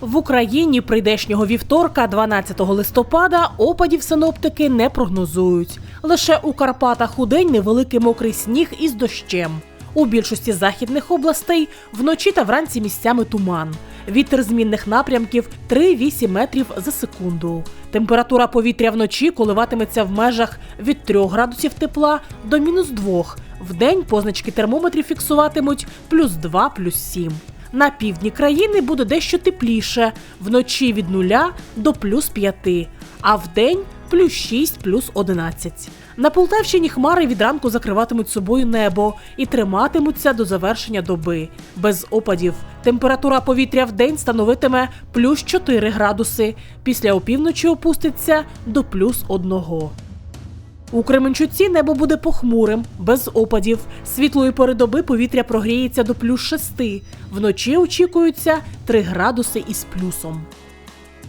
В Україні прийдешнього вівторка, 12 листопада, опадів синоптики не прогнозують. Лише у Карпатах у день невеликий мокрий сніг із дощем. У більшості західних областей вночі та вранці місцями туман. Вітер змінних напрямків 3-8 метрів за секунду. Температура повітря вночі коливатиметься в межах від 3 градусів тепла до мінус 2. Вдень позначки термометрів фіксуватимуть плюс 2, плюс 7. На півдні країни буде дещо тепліше, вночі від 0 до плюс 5, а вдень плюс 6, плюс 11. На Полтавщині хмари від ранку закриватимуть собою небо і триматимуться до завершення доби. Без опадів. Температура повітря в день становитиме плюс 4 градуси. Після опівночі опуститься до плюс 1. У Кременчуці небо буде похмурим, без опадів. Світлої передоби повітря прогріється до плюс 6. Вночі очікуються 3 градуси із плюсом.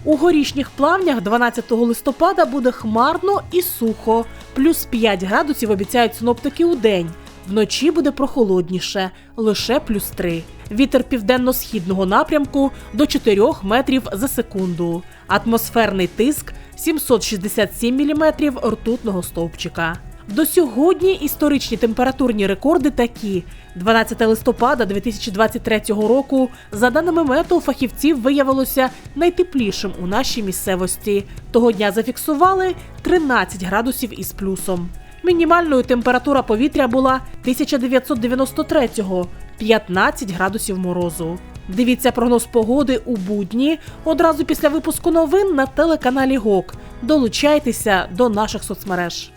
У горішніх плавнях 12 листопада буде хмарно і сухо. Плюс 5 градусів обіцяють синоптики у день. Вночі буде прохолодніше, лише плюс 3. Вітер південно-східного напрямку до 4 метрів за секунду. Атмосферний тиск 767 мм ртутного стовпчика. До сьогодні історичні температурні рекорди такі: 12 листопада 2023 року, за даними метео, фахівців виявилося найтеплішим у нашій місцевості. Того дня зафіксували 13 градусів із плюсом. Мінімальною температура повітря була 1993-го – 15 градусів морозу. Дивіться прогноз погоди у будні одразу після випуску новин на телеканалі ГОК. Долучайтеся до наших соцмереж.